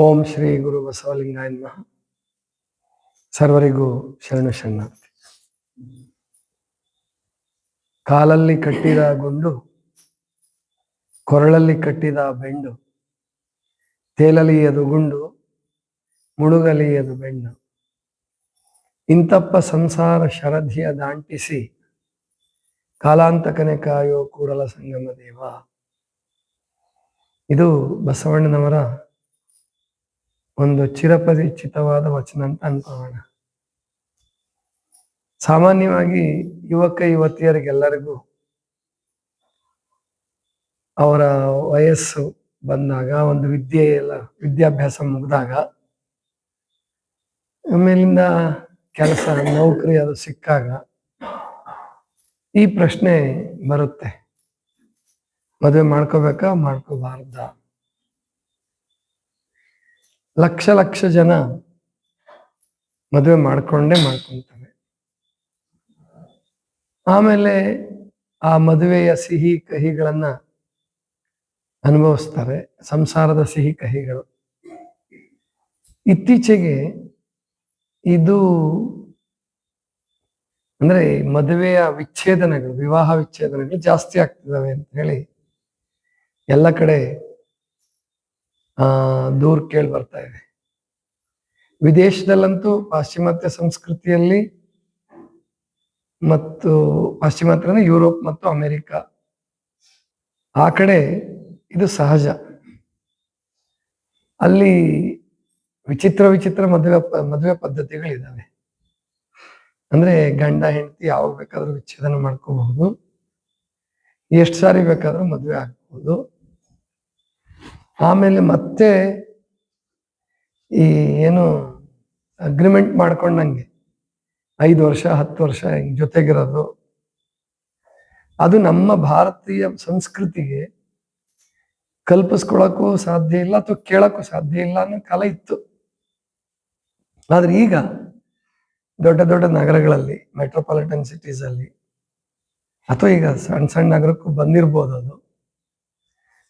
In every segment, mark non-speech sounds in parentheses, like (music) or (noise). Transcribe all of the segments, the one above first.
ಓಂ ಶ್ರೀ ಗುರು ಬಸವಲಿಂಗಾಯ ಸರ್ವರಿಗೂ ಶರಣ ಶರಣಾರ್ಥಿ. ಕಾಲಲ್ಲಿ ಕಟ್ಟಿದ ಗುಂಡು, ಕೊರಳಲ್ಲಿ ಕಟ್ಟಿದ ಬೆಂಡು ತೇಲಲಿಯದು ಗುಂಡು ಮುಳುಗಲಿಯದು ಬೆಂಡು ಇಂತಪ್ಪ ಸಂಸಾರ ಶರಧಿಯ ದಾಂಟಿಸಿ ಕಾಲಾಂತಕನೆ ಕಾಯೋ ಕೂಡಲ ಸಂಗಮ ದೇವ. ಇದು ಬಸವಣ್ಣನವರ ಒಂದು ಚಿರಪರಿಚಿತವಾದ ವಚನ ಅಂತ ಅನ್ಕೋಣ ಸಾಮಾನ್ಯವಾಗಿ ಯುವಕ ಯುವತಿಯರಿಗೆಲ್ಲರಿಗೂ ಅವರ ವಯಸ್ಸು ಬಂದಾಗ, ಒಂದು ವಿದ್ಯೆ ಎಲ್ಲ, ವಿದ್ಯಾಭ್ಯಾಸ ಮುಗಿದಾಗ ಆಮೇಲಿಂದ ಕೆಲಸ, ನೌಕರಿ ಅದು ಸಿಕ್ಕಾಗ ಈ ಪ್ರಶ್ನೆ ಬರುತ್ತೆ. ಮದುವೆ ಮಾಡ್ಕೋಬೇಕಾ, ಮಾಡ್ಕೋಬಾರ್ದ? ಲಕ್ಷ ಲಕ್ಷ ಜನ ಮದುವೆ ಮಾಡ್ಕೊಂಡೇ ಮಾಡ್ಕೊಂತಾರೆ. ಆಮೇಲೆ ಆ ಮದುವೆಯ ಸಿಹಿ ಕಹಿಗಳನ್ನ ಅನುಭವಿಸ್ತಾರೆ, ಸಂಸಾರದ ಸಿಹಿ ಕಹಿಗಳು. ಇತ್ತೀಚೆಗೆ ಇದು ಅಂದ್ರೆ ಮದುವೆಯ ವಿಚ್ಛೇದನಗಳು, ವಿವಾಹ ವಿಚ್ಛೇದನಗಳು ಜಾಸ್ತಿ ಆಗ್ತಿದಾವೆ ಅಂತ ಹೇಳಿ ಎಲ್ಲ ಕಡೆ ದೂರ್ ಕೇಳಿ ಬರ್ತಾ ಇದೆ. ವಿದೇಶದಲ್ಲಂತೂ ಪಾಶ್ಚಿಮಾತ್ಯ ಸಂಸ್ಕೃತಿಯಲ್ಲಿ ಮತ್ತು ಪಾಶ್ಚಿಮಾತ್ಯ ಯುರೋಪ್ ಮತ್ತು ಅಮೆರಿಕ. ಆ ಕಡೆ ಇದು ಸಹಜ. ಅಲ್ಲಿ ವಿಚಿತ್ರ ವಿಚಿತ್ರ ಮದುವೆ ಮದುವೆ ಪದ್ಧತಿಗಳಿದ್ದಾವೆ ಅಂದ್ರೆ ಗಂಡ, ಹೆಂಡತಿ ಯಾವಾಗ ಬೇಕಾದ್ರೂ ವಿಚ್ಛೇದನ ಮಾಡ್ಕೋಬಹುದು. ಎಷ್ಟು ಸಾರಿ ಬೇಕಾದ್ರೂ ಮದುವೆ ಆಗ್ಬಹುದು ಆಮೇಲೆ ಮತ್ತೆ ಈ ಏನು ಅಗ್ರಿಮೆಂಟ್ ಮಾಡ್ಕೊಂಡಂಗೆ ಐದು ವರ್ಷ, ಹತ್ತು ವರ್ಷ ಹಿಂಗೆ ಜೊತೆಗಿರೋದು. ಅದು ನಮ್ಮ ಭಾರತೀಯ ಸಂಸ್ಕೃತಿಗೆ ಕಲ್ಪಿಸ್ಕೊಳಕ್ಕೂ ಸಾಧ್ಯ ಇಲ್ಲ ಅಥವಾ ಕೇಳಕ್ಕೂ ಸಾಧ್ಯ ಇಲ್ಲ ಅನ್ನೋ ಕಾಲ ಇತ್ತು. ಆದ್ರೆ ಈಗ ದೊಡ್ಡ ದೊಡ್ಡ ನಗರಗಳಲ್ಲಿ ಮೆಟ್ರೋಪಾಲಿಟನ್ ಸಿಟೀಸ್ ಅಲ್ಲಿ, ಅಥವಾ ಈಗ ಸಣ್ಣ ಸಣ್ಣ ನಗರಕ್ಕೂ ಬಂದಿರ್ಬೋದು ಅದು.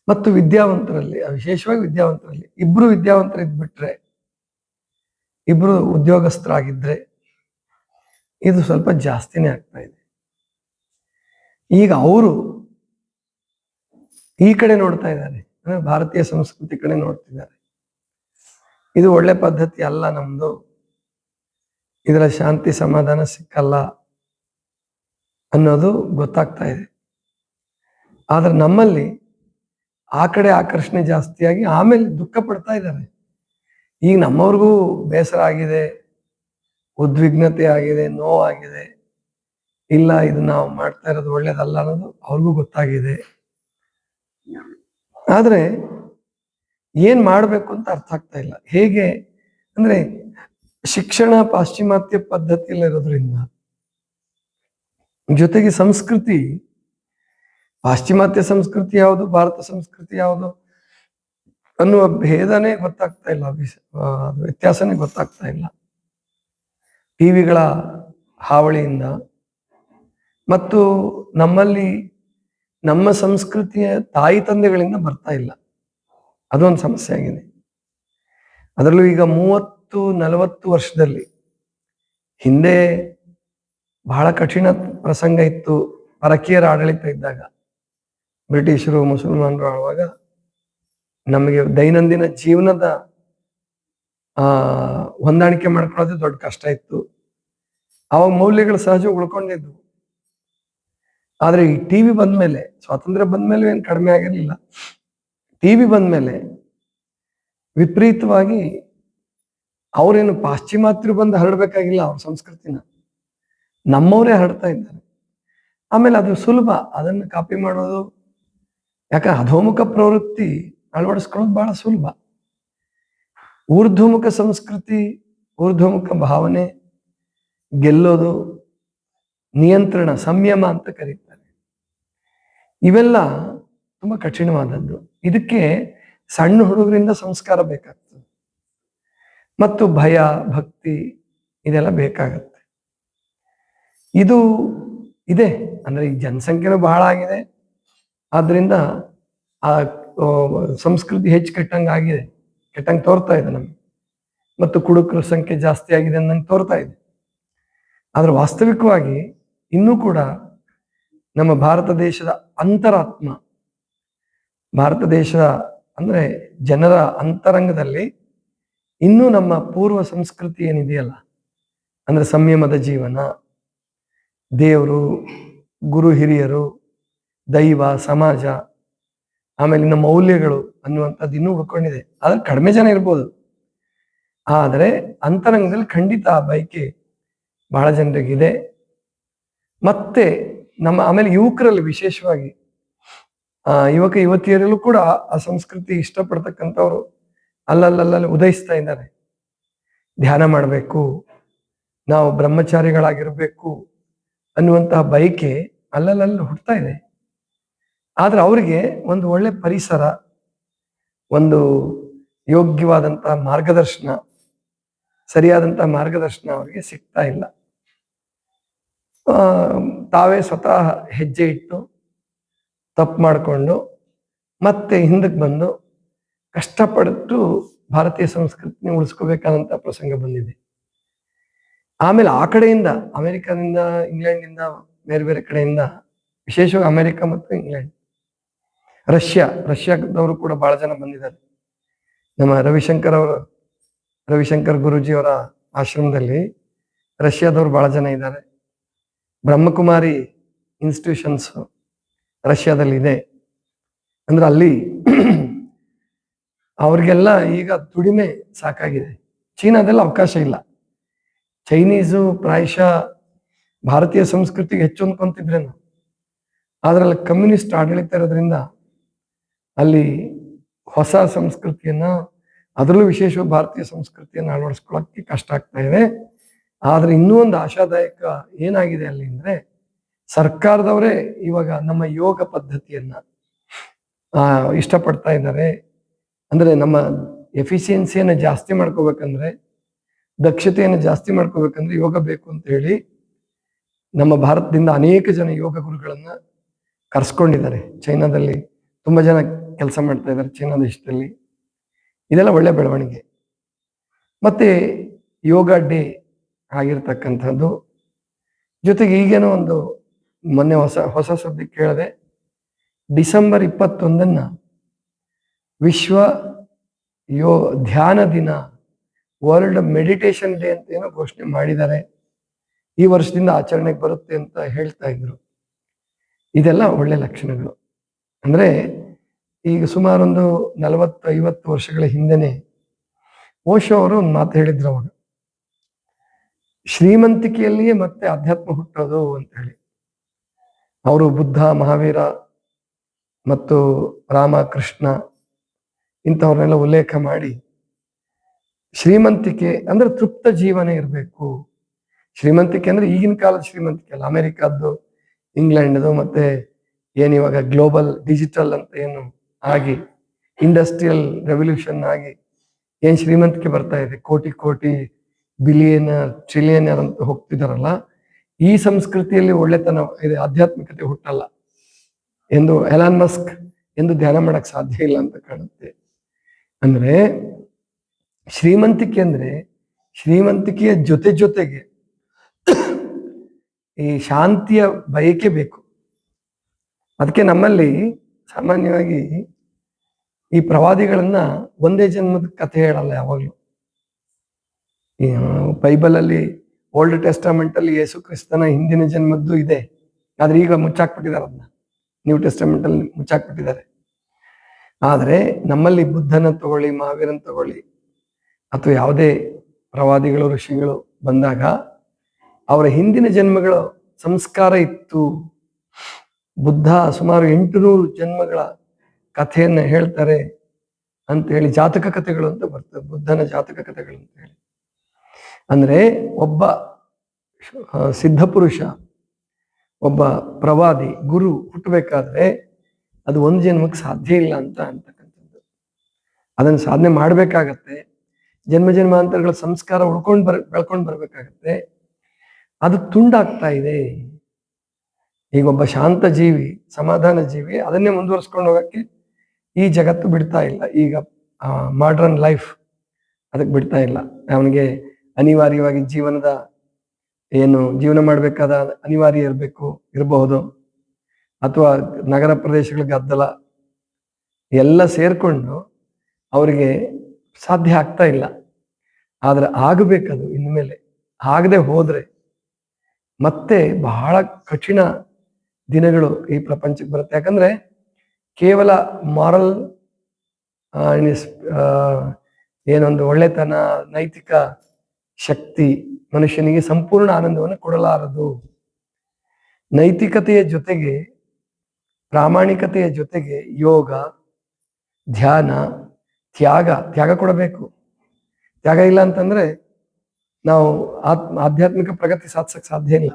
ಮತ್ತು ವಿದ್ಯಾವಂತರಲ್ಲಿ ವಿಶೇಷವಾಗಿ ವಿದ್ಯಾವಂತರಲ್ಲಿ, ಇಬ್ರು ವಿದ್ಯಾವಂತರು ಇದ್ಬಿಟ್ರೆ ಇಬ್ರು ಉದ್ಯೋಗಸ್ಥರಾಗಿದ್ರೆ, ಇದು ಸ್ವಲ್ಪ ಜಾಸ್ತಿನೇ ಆಗ್ತಾ ಇದೆ. ಈಗ ಅವರು ಈ ಕಡೆ ನೋಡ್ತಾ ಇದ್ದಾರೆ ಅಂದ್ರೆ ಭಾರತೀಯ ಸಂಸ್ಕೃತಿ ಕಡೆ ನೋಡ್ತಿದ್ದಾರೆ. ಇದು ಒಳ್ಳೆ ಪದ್ಧತಿ ಅಲ್ಲ ನಮ್ದು. ಇದರ ಶಾಂತಿ ಸಮಾಧಾನ ಸಿಕ್ಕಲ್ಲ ಅನ್ನೋದು ಗೊತ್ತಾಗ್ತಾ ಇದೆ. ಆದ್ರೆ ನಮ್ಮಲ್ಲಿ ಆ ಕಡೆ ಆಕರ್ಷಣೆ ಜಾಸ್ತಿಯಾಗಿ ಆಮೇಲೆ ದುಃಖ ಪಡ್ತಾ ಇದ್ದಾರೆ. ಈಗ ನಮ್ಮವ್ರಿಗೂ ಬೇಸರ ಆಗಿದೆ, ಉದ್ವಿಗ್ನತೆ ಆಗಿದೆ, ನೋವಾಗಿದೆ. ಇಲ್ಲ, ಇದು ನಾವು ಮಾಡ್ತಾ ಇರೋದು ಒಳ್ಳೇದಲ್ಲ ಅನ್ನೋದು ಅವ್ರಿಗೂ ಗೊತ್ತಾಗಿದೆ. ಆದ್ರೆ ಏನ್ ಮಾಡ್ಬೇಕು ಅಂತ ಅರ್ಥ ಆಗ್ತಾ ಇಲ್ಲ. ಹೇಗೆ ಅಂದ್ರೆ ಶಿಕ್ಷಣ ಪಾಶ್ಚಿಮಾತ್ಯ ಪದ್ಧತಿಯಲ್ಲಿರೋದ್ರಿಂದ ಜೊತೆಗೆ ಸಂಸ್ಕೃತಿ ಪಾಶ್ಚಿಮಾತ್ಯ ಸಂಸ್ಕೃತಿ ಯಾವುದು, ಭಾರತ ಸಂಸ್ಕೃತಿ ಯಾವುದು ಅನ್ನುವ ಭೇದನೇ ಗೊತ್ತಾಗ್ತಾ ಇಲ್ಲ ವ್ಯತ್ಯಾಸನೇ ಗೊತ್ತಾಗ್ತಾ ಇಲ್ಲ. ಟಿವಿಗಳ ಹಾವಳಿಯಿಂದ ಮತ್ತು ನಮ್ಮಲ್ಲಿ ನಮ್ಮ ಸಂಸ್ಕೃತಿಯ ತಾಯಿ ತಂದೆಗಳಿಂದ ಬರ್ತಾ ಇಲ್ಲ. ಅದೊಂದು ಸಮಸ್ಯೆ ಆಗಿದೆ. ಅದರಲ್ಲೂ ಈಗ ಮೂವತ್ತು, ನಲವತ್ತು ವರ್ಷದಲ್ಲಿ ಹಿಂದೆ ಬಹಳ ಕಠಿಣ ಪ್ರಸಂಗ ಇತ್ತು, ಪರಕೀಯರ ಆಡಳಿತ ಇದ್ದಾಗ. ಬ್ರಿಟಿಷರು, ಮುಸಲ್ಮಾನರು ಆಳುವಾಗ ನಮಗೆ ದೈನಂದಿನ ಜೀವನದ, ಆ, ಹೊಂದಾಣಿಕೆ ಮಾಡ್ಕೊಳ್ಳೋದು ದೊಡ್ಡ ಕಷ್ಟ ಇತ್ತು. ಅವಾಗ ಮೌಲ್ಯಗಳು ಸಹಜ ಉಳ್ಕೊಂಡಿದ್ವು. ಆದ್ರೆ ಈ ಟಿವಿ ಬಂದ್ಮೇಲೆ, ಸ್ವಾತಂತ್ರ್ಯ ಬಂದ್ಮೇಲೆ ಏನು ಕಡಿಮೆ ಆಗಿರ್ಲಿಲ್ಲ. ಟಿವಿ ಬಂದ್ಮೇಲೆ ವಿಪರೀತವಾಗಿ ಅವರೇನು ಪಾಶ್ಚಿಮಾತ್ಯರು ಬಂದು ಹರಡಬೇಕಾಗಿಲ್ಲ ಅವ್ರ ಸಂಸ್ಕೃತಿನ. ನಮ್ಮವರೇ ಹರಡ್ತಾ ಇದ್ದಾರೆ. ಆಮೇಲೆ ಅದು ಸುಲಭ. ಅದನ್ನು ಕಾಪಿ ಮಾಡೋದು ಯಾಕಂದ್ರೆ ಅಧೋಮುಖ ಪ್ರವೃತ್ತಿ ಅಳವಡಿಸ್ಕೊಳ್ಳೋದು ಬಹಳ ಸುಲಭ. ಊರ್ಧ್ವಮುಖ ಸಂಸ್ಕೃತಿ, ಊರ್ಧ್ವಮುಖ ಭಾವನೆ, ಗೆಲ್ಲೋದು, ನಿಯಂತ್ರಣ, ಸಂಯಮ ಅಂತ ಕರೀತಾರೆ. ಇವೆಲ್ಲ ತುಂಬಾ ಕಠಿಣವಾದದ್ದು. ಇದಕ್ಕೆ ಸಣ್ಣ ಹುಡುಗರಿಂದ ಸಂಸ್ಕಾರ ಬೇಕಾಗ್ತದೆ. ಮತ್ತು ಭಯ, ಭಕ್ತಿ ಇದೆಲ್ಲ ಬೇಕಾಗತ್ತೆ. ಇದು ಇದೆ. ಅಂದ್ರೆ ಈ ಜನಸಂಖ್ಯೆನೂ ಬಹಳ ಆಗಿದೆ. ಆದ್ರಿಂದ ಆ ಸಂಸ್ಕೃತಿ ಹೆಚ್ಚು ಕೆಟ್ಟಂಗೆ ಆಗಿದೆ. ಕೆಟ್ಟಂಗೆ ತೋರ್ತಾ ಇದೆ ನಮ್ಗೆ. ಮತ್ತು ಕುಡುಕರ ಸಂಖ್ಯೆ ಜಾಸ್ತಿ ಆಗಿದೆ ಅನ್ನಂಗೆ ತೋರ್ತಾ ಇದೆ. ಆದ್ರೆ ವಾಸ್ತವಿಕವಾಗಿ ಇನ್ನೂ ಕೂಡ ನಮ್ಮ ಭಾರತ ದೇಶದ ಅಂತರಾತ್ಮ, ಭಾರತ ದೇಶದ ಅಂದ್ರೆ ಜನರ ಅಂತರಂಗದಲ್ಲಿ ಇನ್ನೂ ನಮ್ಮ ಪೂರ್ವ ಸಂಸ್ಕೃತಿ ಏನಿದೆಯಲ್ಲ, ಅಂದ್ರೆ ಸಂಯಮದ ಜೀವನ, ದೇವರು, ಗುರು ಹಿರಿಯರು ದೈವ, ಸಮಾಜ ಆಮೇಲೆ ಇನ್ನು ಮೌಲ್ಯಗಳು ಅನ್ನುವಂಥದ್ದು ಇನ್ನೂ ಉಳ್ಕೊಂಡಿದೆ. ಆದ್ರೆ ಕಡಿಮೆ ಜನ ಇರ್ಬೋದು. ಆದರೆ ಅಂತರಂಗದಲ್ಲಿ ಖಂಡಿತ ಆ ಬಯಕೆ ಬಹಳ ಜನರಿಗಿದೆ. ಮತ್ತೆ ನಮ್ಮ ಆಮೇಲೆ ಯುವಕರಲ್ಲಿ ವಿಶೇಷವಾಗಿ, ಆ, ಯುವಕ, ಯುವತಿಯರಲ್ಲೂ ಕೂಡ ಆ ಸಂಸ್ಕೃತಿ ಇಷ್ಟಪಡ್ತಕ್ಕಂಥವ್ರು ಅಲ್ಲಲ್ಲಲ್ಲಿ ಉದಯಿಸ್ತಾ ಇದ್ದಾರೆ. ಧ್ಯಾನ ಮಾಡಬೇಕು, ನಾವು ಬ್ರಹ್ಮಚಾರಿಗಳಾಗಿರಬೇಕು ಅನ್ನುವಂತಹ ಬಯಕೆ ಅಲ್ಲಲ್ಲಲ್ಲಿ ಹುಡ್ತಾ ಇದೆ. ಆದ್ರೆ ಅವರಿಗೆ ಒಂದು ಒಳ್ಳೆ ಪರಿಸರ, ಒಂದು ಯೋಗ್ಯವಾದಂತಹ ಮಾರ್ಗದರ್ಶನ ಸರಿಯಾದಂತಹ ಮಾರ್ಗದರ್ಶನ ಅವರಿಗೆ ಸಿಗ್ತಾ ಇಲ್ಲ. ತಾವೇ ಸ್ವತಃ ಹೆಜ್ಜೆ ಇಟ್ಟು ತಪ್ಪು ಮಾಡಿಕೊಂಡು ಮತ್ತೆ ಹಿಂದಕ್ಕೆ ಬಂದು ಕಷ್ಟಪಟ್ಟು ಭಾರತೀಯ ಸಂಸ್ಕೃತಿನ ಉಳಿಸ್ಕೋಬೇಕಾದಂತ ಪ್ರಸಂಗ ಬಂದಿದೆ. ಆಮೇಲೆ ಆ ಕಡೆಯಿಂದ ಅಮೆರಿಕದಿಂದ ಇಂಗ್ಲೆಂಡಿಂದ ಬೇರೆ ಬೇರೆ ಕಡೆಯಿಂದ, ವಿಶೇಷವಾಗಿ ಅಮೆರಿಕ ಮತ್ತು ಇಂಗ್ಲೆಂಡ್ ರಷ್ಯಾ, ರಷ್ಯಾದವರು ಕೂಡ ಬಹಳ ಜನ ಬಂದಿದ್ದಾರೆ. ನಮ್ಮ ರವಿಶಂಕರ್ ಅವರು, ರವಿಶಂಕರ್ ಗುರೂಜಿಯವರ ಆಶ್ರಮದಲ್ಲಿ ರಷ್ಯಾದವರು ಬಹಳ ಜನ ಇದ್ದಾರೆ. ಬ್ರಹ್ಮಕುಮಾರಿ ಇನ್ಸ್ಟಿಟ್ಯೂಷನ್ಸ್ ರಷ್ಯಾದಲ್ಲಿ ಇದೆ. ಅಂದ್ರೆ ಅಲ್ಲಿ (clears throat) ಅವ್ರಿಗೆಲ್ಲ ಈಗ ದುಡಿಮೆ ಸಾಕಾಗಿದೆ. ಚೀನಾದಲ್ಲಿ ಅವಕಾಶ ಇಲ್ಲ. ಚೈನೀಸು, ಪ್ರಾಯಶಃ ಭಾರತೀಯ ಸಂಸ್ಕೃತಿಗೆ ಹೆಚ್ಚು ಅಂದ್ಕೊಂತಿದ್ರೇನು ಆದ್ರೆ ಅಲ್ಲಿ ಕಮ್ಯುನಿಸ್ಟ್ ಆಡಳಿತ ಇರೋದ್ರಿಂದ ಅಲ್ಲಿ ಹೊಸ ಸಂಸ್ಕೃತಿಯನ್ನ, ಅದರಲ್ಲೂ ವಿಶೇಷ ಭಾರತೀಯ ಸಂಸ್ಕೃತಿಯನ್ನು ಅಳವಡಿಸ್ಕೊಳ್ಳೋಕ್ಕೆ ಕಷ್ಟ ಆಗ್ತಾ ಇದೆ. ಆದರೆ ಇನ್ನೂ ಒಂದು ಆಶಾದಾಯಕ ಏನಾಗಿದೆ ಅಲ್ಲಿ ಅಂದ್ರೆ, ಸರ್ಕಾರದವರೇ ಇವಾಗ ನಮ್ಮ ಯೋಗ ಪದ್ಧತಿಯನ್ನ ಇಷ್ಟಪಡ್ತಾ ಇದ್ದಾರೆ. ಅಂದ್ರೆ ನಮ್ಮ ಎಫಿಷಿಯನ್ಸಿಯನ್ನು ಜಾಸ್ತಿ ಮಾಡ್ಕೋಬೇಕಂದ್ರೆ, ದಕ್ಷತೆಯನ್ನು ಜಾಸ್ತಿ ಮಾಡ್ಕೋಬೇಕಂದ್ರೆ ಯೋಗ ಬೇಕು ಅಂತ ಹೇಳಿ ನಮ್ಮ ಭಾರತದಿಂದ ಅನೇಕ ಜನ ಯೋಗ ಗುರುಗಳನ್ನ ಕರ್ಸ್ಕೊಂಡಿದ್ದಾರೆ. ಚೈನಾದಲ್ಲಿ ತುಂಬಾ ಜನ ಕೆಲಸ ಮಾಡ್ತಾ ಇದ್ದಾರೆ ಚೀನಾ ದೇಶದಲ್ಲಿ. ಇದೆಲ್ಲ ಒಳ್ಳೆ ಬೆಳವಣಿಗೆ. ಮತ್ತೆ ಯೋಗ ಡೇ ಆಗಿರ್ತಕ್ಕಂಥದ್ದು. ಜೊತೆಗೆ ಈಗೇನೋ ಒಂದು ಮೊನ್ನೆ ಹೊಸ ಹೊಸ ಸುದ್ದಿ ಕೇಳಿದೆ. ಡಿಸೆಂಬರ್ ಇಪ್ಪತ್ತೊಂದನ್ನ ವಿಶ್ವ ಯೋ, ಧ್ಯಾನ ದಿನ, ವರ್ಲ್ಡ್ ಮೆಡಿಟೇಷನ್ ಡೇ ಅಂತ ಏನೋ ಘೋಷಣೆ ಮಾಡಿದ್ದಾರೆ. ಈ ವರ್ಷದಿಂದ ಆಚರಣೆಗೆ ಬರುತ್ತೆ ಅಂತ ಹೇಳ್ತಾ ಇದ್ರು. ಇದೆಲ್ಲ ಒಳ್ಳೆ ಲಕ್ಷಣಗಳು. ಅಂದ್ರೆ ಈಗ ಸುಮಾರೊಂದು ನಲವತ್ತು ಐವತ್ತು ವರ್ಷಗಳ ಹಿಂದೆನೆ ಓಶೋ ಅವರು ಒಂದು ಮಾತು ಹೇಳಿದ್ರು ಅವಾಗ. ಶ್ರೀಮಂತಿಕೆಯಲ್ಲಿಯೇ ಮತ್ತೆ ಅಧ್ಯಾತ್ಮ ಹುಟ್ಟೋದು ಅಂತ ಹೇಳಿ. ಅವರು ಬುದ್ಧ, ಮಹಾವೀರ ಮತ್ತು ರಾಮ, ಕೃಷ್ಣ ಇಂಥವ್ರನ್ನೆಲ್ಲ ಉಲ್ಲೇಖ ಮಾಡಿ ಶ್ರೀಮಂತಿಕೆ ಅಂದ್ರೆ ತೃಪ್ತ ಜೀವನ ಇರಬೇಕು. ಶ್ರೀಮಂತಿಕೆ ಅಂದ್ರೆ ಈಗಿನ ಕಾಲದ ಶ್ರೀಮಂತಿಕೆ ಅಲ್ಲ. ಅಮೆರಿಕದ್ದು, ಇಂಗ್ಲೆಂಡ್ದು ಮತ್ತೆ ಏನಿವಾಗ ಗ್ಲೋಬಲ್ ಡಿಜಿಟಲ್ ಅಂತ ಏನು ಆಗಿ ಇಂಡಸ್ಟ್ರಿಯಲ್ ರೆವಲ್ಯೂಷನ್ ಆಗಿ ಏನ್ ಶ್ರೀಮಂತಿಕೆ ಬರ್ತಾ ಇದೆ? ಕೋಟಿ ಕೋಟಿ ಬಿಲಿಯನರ್ ಟ್ರಿಲಿಯನರ್ ಅಂತ ಹೋಗ್ತಿದಾರಲ್ಲ, ಈ ಸಂಸ್ಕೃತಿಯಲ್ಲಿ ಒಳ್ಳೆತನ ಇದೆ, ಆಧ್ಯಾತ್ಮಿಕತೆ ಹುಟ್ಟಲ್ಲ ಎಂದು ಎಲಾನ್ ಮಸ್ಕ್ ಎಂದು ಧ್ಯಾನ ಮಾಡಕ್ ಸಾಧ್ಯ ಇಲ್ಲ ಅಂತ ಕಾಣುತ್ತೆ. ಅಂದ್ರೆ ಶ್ರೀಮಂತಿಕೆ ಅಂದ್ರೆ ಶ್ರೀಮಂತಿಕೆಯ ಜೊತೆ ಜೊತೆಗೆ ಈ ಶಾಂತಿಯ ಬಯಕೆ ಬೇಕು. ಅದಕ್ಕೆ ನಮ್ಮಲ್ಲಿ ಸಾಮಾನ್ಯವಾಗಿ ಈ ಪ್ರವಾದಿಗಳನ್ನ ಒಂದೇ ಜನ್ಮದ ಕಥೆ ಹೇಳಲ್ಲ ಯಾವಾಗ್ಲೂ. ಬೈಬಲಲ್ಲಿ, ಓಲ್ಡ್ ಟೆಸ್ಟಮೆಂಟ್ ಅಲ್ಲಿ ಯೇಸು ಕ್ರಿಸ್ತನ ಹಿಂದಿನ ಜನ್ಮದ್ದು ಇದೆ. ಆದ್ರೆ ಈಗ ಮುಚ್ಚಾಕ್ಬಿಟ್ಟಿದ್ದಾರೆ ಅದನ್ನ ನ್ಯೂ ಟೆಸ್ಟಮೆಂಟ್ ಅಲ್ಲಿ ಮುಚ್ಚಾಕ್ಬಿಟ್ಟಿದ್ದಾರೆ. ಆದರೆ ನಮ್ಮಲ್ಲಿ ಬುದ್ಧನ ತಗೊಳ್ಳಿ ಮಹಾವೀರನ್ ತಗೊಳ್ಳಿ, ಅಥವಾ ಯಾವುದೇ ಪ್ರವಾದಿಗಳು, ಋಷಿಗಳು ಬಂದಾಗ ಅವರ ಹಿಂದಿನ ಜನ್ಮಗಳು ಸಂಸ್ಕಾರ ಇತ್ತು. ಬುದ್ಧ ಸುಮಾರು ಎಂಟುನೂರು ಜನ್ಮಗಳ ಕಥೆಯನ್ನು ಹೇಳ್ತಾರೆ ಅಂತ ಹೇಳಿ ಜಾತಕ ಕಥೆಗಳು ಅಂತ ಬರ್ತದೆ, ಬುದ್ಧನ ಜಾತಕ ಕಥೆಗಳು ಅಂತ ಹೇಳಿ. ಅಂದ್ರೆ ಒಬ್ಬ ಸಿದ್ಧಪುರುಷ ಸಿದ್ಧ ಪುರುಷ, ಒಬ್ಬ ಪ್ರವಾದಿ, ಗುರು ಹುಟ್ಟಬೇಕಾದ್ರೆ ಅದು ಒಂದು ಜನ್ಮಕ್ಕೆ ಸಾಧ್ಯ ಇಲ್ಲ ಅಂತ ಅಂತಕ್ಕಂಥದ್ದು. ಅದನ್ನು ಸಾಧನೆ ಮಾಡಬೇಕಾಗತ್ತೆ, ಜನ್ಮ ಜನ್ಮಾಂತರಗಳ ಸಂಸ್ಕಾರ ಉಳ್ಕೊಂಡು ಬರ್, ಬೆಳ್ಕೊಂಡು ಬರಬೇಕಾಗತ್ತೆ. ಅದು ತುಂಡಾಗ್ತಾ ಇದೆ. ಈಗ ಒಬ್ಬ ಶಾಂತ ಜೀವಿ, ಸಮಾಧಾನ ಜೀವಿ, ಅದನ್ನೇ ಮುಂದುವರಿಸ್ಕೊಂಡು ಹೋಗಕ್ಕೆ ಈ ಜಗತ್ತು ಬಿಡ್ತಾ ಇಲ್ಲ. ಈಗ ಮಾಡ್ರನ್ ಲೈಫ್ ಅದಕ್ಕೆ ಬಿಡ್ತಾ ಇಲ್ಲ. ಅವನಿಗೆ ಅನಿವಾರ್ಯವಾಗಿ ಜೀವನದ ಏನು, ಜೀವನ ಮಾಡಬೇಕಾದ ಅನಿವಾರ್ಯ ಇರಬೇಕು, ಇರಬಹುದು. ಅಥವಾ ನಗರ ಪ್ರದೇಶಗಳ ಗದ್ದಲ ಎಲ್ಲ ಸೇರಿಕೊಂಡು ಅವರಿಗೆ ಸಾಧ್ಯ ಆಗ್ತಾ ಇಲ್ಲ. ಆದರೆ ಆಗಬೇಕದು ಇನ್ಮೇಲೆ. ಆಗದೆ ಹೋದರೆ ಮತ್ತೆ ಬಹಳ ಕಠಿಣ ದಿನಗಳು ಈ ಪ್ರಪಂಚಕ್ಕೆ ಬರುತ್ತೆ. ಯಾಕಂದ್ರೆ ಕೇವಲ ಮಾರಲ್ ಏನೊಂದು ಒಳ್ಳೆತನ, ನೈತಿಕ ಶಕ್ತಿ ಮನುಷ್ಯನಿಗೆ ಸಂಪೂರ್ಣ ಆನಂದವನ್ನು ಕೊಡಲಾರದು. ನೈತಿಕತೆಯ ಜೊತೆಗೆ, ಪ್ರಾಮಾಣಿಕತೆಯ ಜೊತೆಗೆ ಯೋಗ, ಧ್ಯಾನ, ತ್ಯಾಗ ತ್ಯಾಗ ಕೊಡಬೇಕು. ತ್ಯಾಗ ಇಲ್ಲ ಅಂತಂದ್ರೆ ನಾವು ಆತ್ಮ ಆಧ್ಯಾತ್ಮಿಕ ಪ್ರಗತಿ ಸಾಧಿಸಕ್ಕೆ ಸಾಧ್ಯ ಇಲ್ಲ.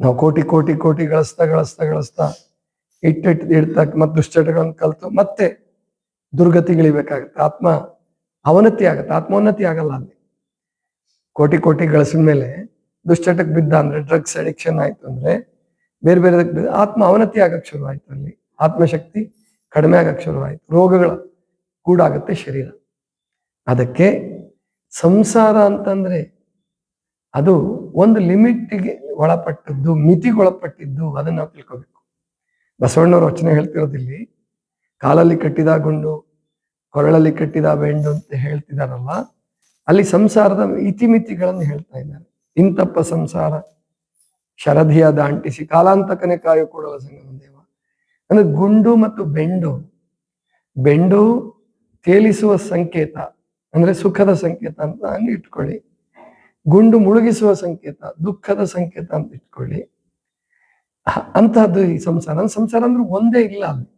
ನಾವು ಕೋಟಿ ಕೋಟಿ ಕೋಟಿ ಗಳಿಸ್ತಾ ಗಳಿಸ್ತಾ ಗಳಿಸ್ತಾ ಇಟ್ಟಿಟ್ಟು ಇಡ್ತಾ ಮತ್ತೆ ದುಶ್ಚಟಗಳನ್ನು ಕಲ್ತು ಮತ್ತೆ ದುರ್ಗತಿಗಳಿಬೇಕಾಗತ್ತೆ. ಆತ್ಮ ಅವನತಿ ಆಗತ್ತೆ. ಆತ್ಮೋನ್ನತಿ ಆಗಲ್ಲ ಅಲ್ಲಿ. ಕೋಟಿ ಕೋಟಿ ಗಳಿಸಿದ ಮೇಲೆ ದುಶ್ಚಟಕ್ಕೆ ಬಿದ್ದ ಅಂದ್ರೆ ಡ್ರಗ್ಸ್ ಅಡಿಕ್ಷನ್ ಆಯ್ತು ಅಂದ್ರೆ ಬೇರೆ ಬೇರೆ ಆತ್ಮ ಅವನತಿ ಆಗಕ್ಕೆ ಶುರು ಅಲ್ಲಿ. ಆತ್ಮಶಕ್ತಿ ಕಡಿಮೆ ಆಗಕ್ ಶುರು ಆಯ್ತು. ರೋಗಗಳ ಕೂಡಾಗುತ್ತೆ ಶರೀರ. ಅದಕ್ಕೆ ಸಂಸಾರ ಅಂತಂದ್ರೆ ಅದು ಒಂದು ಲಿಮಿಟ್ಗೆ ಒಳಪಟ್ಟದ್ದು, ಮಿತಿಗೊಳಪಟ್ಟಿದ್ದು, ಅದನ್ನ ನಾವು ತಿಳ್ಕೋಬೇಕು. ಬಸವಣ್ಣವ್ರ ರಚನೆ ಹೇಳ್ತಿರೋದಿಲ್ಲಿ ಕಾಲಲ್ಲಿ ಕಟ್ಟಿದ ಗುಂಡು ಕೊರಳಲ್ಲಿ ಕಟ್ಟಿದ ಬೆಂಡು ಅಂತ ಹೇಳ್ತಿದಾರಲ್ಲ, ಅಲ್ಲಿ ಸಂಸಾರದ ಇತಿಮಿತಿಗಳನ್ನು ಹೇಳ್ತಾ ಇದ್ದಾರೆ. ಇಂತಪ್ಪ ಸಂಸಾರ ಶರಧಿಯ ದಾಂಟಿಸಿ ಕಾಲಾಂತಕನೇ ಕಾಯು ಕೊಡಲ ಸಂಗಮ ದೇವ. ಅಂದ್ರೆ ಗುಂಡು ಮತ್ತು ಬೆಂಡು ಬೆಂಡು ತೇಲಿಸುವ ಸಂಕೇತ, ಅಂದ್ರೆ ಸುಖದ ಸಂಕೇತ ಅಂತ ಇಟ್ಕೊಳ್ಳಿ. ಗುಂಡು ಮುಳುಗಿಸುವ ಸಂಕೇತ, ದುಃಖದ ಸಂಕೇತ ಅಂತ ಇಟ್ಕೊಳ್ಳಿ. ಅಂತಹದ್ದು ಈ ಸಂಸಾರ. ಸಂಸಾರ ಅಂದ್ರೆ ಒಂದೇ ಇಲ್ಲ ಅಲ್ಲಿ.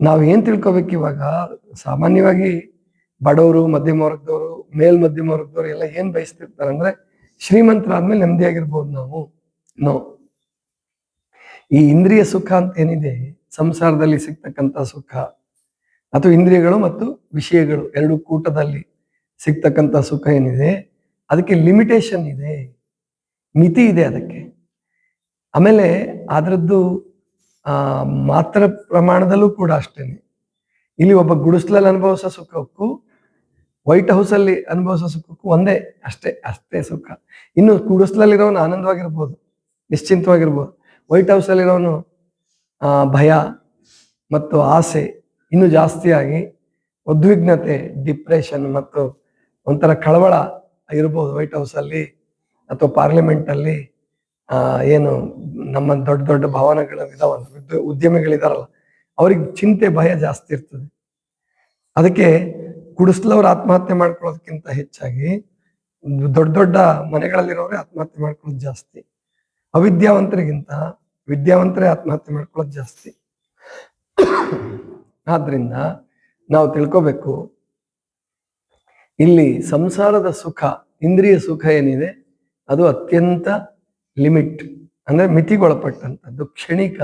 ನಾವು ಏನ್ ತಿಳ್ಕೊಬೇಕು ಇವಾಗ? ಸಾಮಾನ್ಯವಾಗಿ ಬಡವರು, ಮಧ್ಯಮ ವರ್ಗದವರು, ಮೇಲ್ ಮಧ್ಯಮ ವರ್ಗದವರು ಎಲ್ಲ ಏನ್ ಬಯಸ್ತಿರ್ತಾರೆ ಅಂದ್ರೆ ಶ್ರೀಮಂತರಾದ್ಮೇಲೆ ನೆಮ್ಮದಿಯಾಗಿರ್ಬೋದು ನಾವು. ನೋ. ಈ ಇಂದ್ರಿಯ ಸುಖ ಅಂತ ಏನಿದೆ? ಸಂಸಾರದಲ್ಲಿ ಸಿಗ್ತಕ್ಕಂಥ ಸುಖ. ಅಥವಾ ಇಂದ್ರಿಯಗಳು ಮತ್ತು ವಿಷಯಗಳು. ಎರಡು ಕೂಟದಲ್ಲಿ ಸಿಗ್ತಕ್ಕಂಥ ಸುಖ ಏನಿದೆ? ಅದಕ್ಕೆ ಲಿಮಿಟೇಷನ್ ಇದೆ. ಮಿತಿ ಇದೆ ಅದಕ್ಕೆ. ಆಮೇಲೆ ಅದರದ್ದು ಮಾತ್ರ ಪ್ರಮಾಣದಲ್ಲೂ ಕೂಡ ಅಷ್ಟೇನೆ. ಇಲ್ಲಿ ಒಬ್ಬ ಗುಡಿಸ್ಲಲ್ಲಿ ಅನುಭವಿಸೋ ಸುಖಕ್ಕೂ ವೈಟ್ ಹೌಸ್ ಅಲ್ಲಿ ಅನುಭವಿಸೋ ಸುಖಕ್ಕೂ ಒಂದೇ ಅಷ್ಟೇ ಅಷ್ಟೇ ಸುಖ. ಇನ್ನು ಗುಡಿಸ್ಲಲ್ಲಿರೋನು ಆನಂದವಾಗಿರ್ಬೋದು ನಿಶ್ಚಿಂತವಾಗಿರ್ಬೋದು. ವೈಟ್ ಹೌಸ್ ಅಲ್ಲಿರೋನು ಆ, ಭಯ ಮತ್ತು ಆಸೆ ಇನ್ನೂ ಜಾಸ್ತಿಯಾಗಿ ಉದ್ವಿಗ್ನತೆ ಡಿಪ್ರೆಷನ್ ಮತ್ತು ಒಂಥರ ಕಳವಳ ಇರ್ಬೋದು ವೈಟ್ ಹೌಸಲ್ಲಿ ಅಥವಾ ಪಾರ್ಲಿಮೆಂಟ್ ಅಲ್ಲಿ ಏನು ನಮ್ಮ ದೊಡ್ಡ ದೊಡ್ಡ ಭವನಗಳು ಇದಾವಲ್ಲ ಉದ್ಯ- ಉದ್ಯಮಿಗಳಿದಾರಲ್ಲ, ಅವ್ರಿಗೆ ಚಿಂತೆ ಭಯ ಜಾಸ್ತಿ ಇರ್ತದೆ. ಅದಕ್ಕೆ ಕುಡಿಸ್ಲವ್ರು ಆತ್ಮಹತ್ಯೆ ಮಾಡ್ಕೊಳ್ಳೋದಕ್ಕಿಂತ ಹೆಚ್ಚಾಗಿ ದೊಡ್ಡ ದೊಡ್ಡ ಮನೆಗಳಲ್ಲಿರೋರೇ ಆತ್ಮಹತ್ಯೆ ಮಾಡ್ಕೊಳ್ಳೋದು ಜಾಸ್ತಿ. ಅವಿದ್ಯಾವಂತರಿಗಿಂತ ವಿದ್ಯಾವಂತರೇ ಆತ್ಮಹತ್ಯೆ ಮಾಡ್ಕೊಳ್ಳೋದು ಜಾಸ್ತಿ. ಆದ್ರಿಂದ ನಾವು ತಿಳ್ಕೋಬೇಕು ಇಲ್ಲಿ ಸಂಸಾರದ ಸುಖ, ಇಂದ್ರಿಯ ಸುಖ ಏನಿದೆ, ಅದು ಅತ್ಯಂತ ಲಿಮಿಟ್, ಅಂದ್ರೆ ಮಿತಿಗೊಳಪಟ್ಟಂಥದ್ದು, ಕ್ಷಣಿಕ.